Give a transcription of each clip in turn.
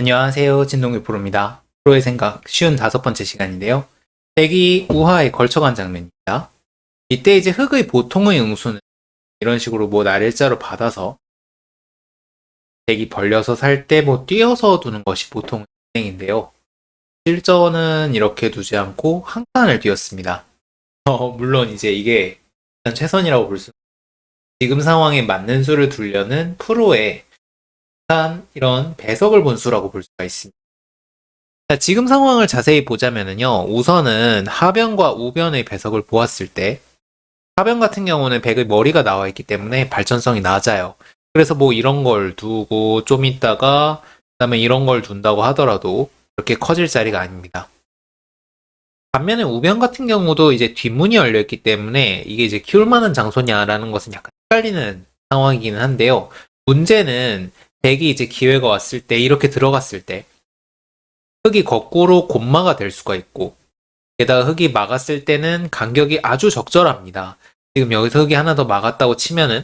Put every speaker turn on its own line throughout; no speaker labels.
안녕하세요. 진동규 프로입니다. 프로의 생각 쉬운 다섯 번째 시간인데요. 백이 우하에 걸쳐간 장면입니다. 이때 이제 흙의 보통의 응수는 이런 식으로 뭐 날일자로 받아서 백이 벌려서 살 때 뭐 띄어서 두는 것이 보통 진행인데요. 실전은 이렇게 두지 않고 한 칸을 띄었습니다. 어, 물론 이제 이게 최선이라고 볼 수, 지금 상황에 맞는 수를 두려는 프로의 한 이런 배석을 본 수라고 볼 수가 있습니다. 자, 지금 상황을 자세히 보자면은요, 우선은 하변과 우변의 배석을 보았을 때, 하변 같은 경우는 백의 머리가 나와 있기 때문에 발전성이 낮아요. 그래서 뭐 이런 걸 두고 좀 있다가, 그 다음에 이런 걸 둔다고 하더라도 그렇게 커질 자리가 아닙니다. 반면에 우변 같은 경우도 이제 뒷문이 열려있기 때문에 이게 이제 키울 만한 장소냐라는 것은 약간 헷갈리는 상황이기는 한데요. 문제는 백이 이제 기회가 왔을 때 이렇게 들어갔을 때 흙이 거꾸로 곤마가 될 수가 있고 게다가 흙이 막았을 때는 간격이 아주 적절합니다. 지금 여기서 흙이 하나 더 막았다고 치면은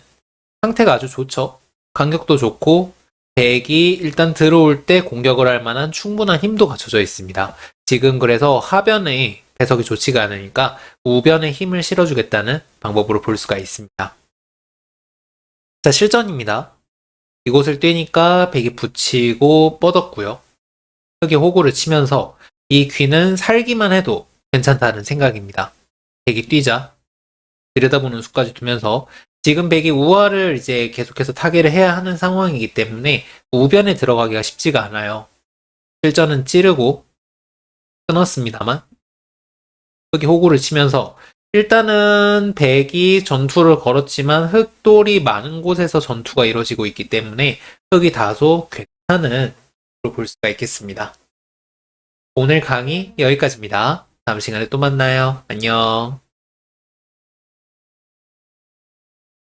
상태가 아주 좋죠. 간격도 좋고 백이 일단 들어올 때 공격을 할 만한 충분한 힘도 갖춰져 있습니다. 지금 그래서 하변의 배석이 좋지가 않으니까 우변에 힘을 실어주겠다는 방법으로 볼 수가 있습니다. 자, 실전입니다. 이곳을 뛰니까 백이 붙이고 뻗었고요. 흙이 호구를 치면서 이 귀는 살기만 해도 괜찮다는 생각입니다. 백이 뛰자 들여다보는 수까지 두면서 지금 백이 우화를 이제 계속해서 타개를 해야 하는 상황이기 때문에 우변에 들어가기가 쉽지가 않아요. 실전은 찌르고 끊었습니다만 흙이 호구를 치면서 일단은 백이 전투를 걸었지만 흙돌이 많은 곳에서 전투가 이루어지고 있기 때문에 흙이 다소 괜찮은 으로 볼 수가 있겠습니다. 오늘 강의 여기까지입니다. 다음 시간에 또 만나요. 안녕.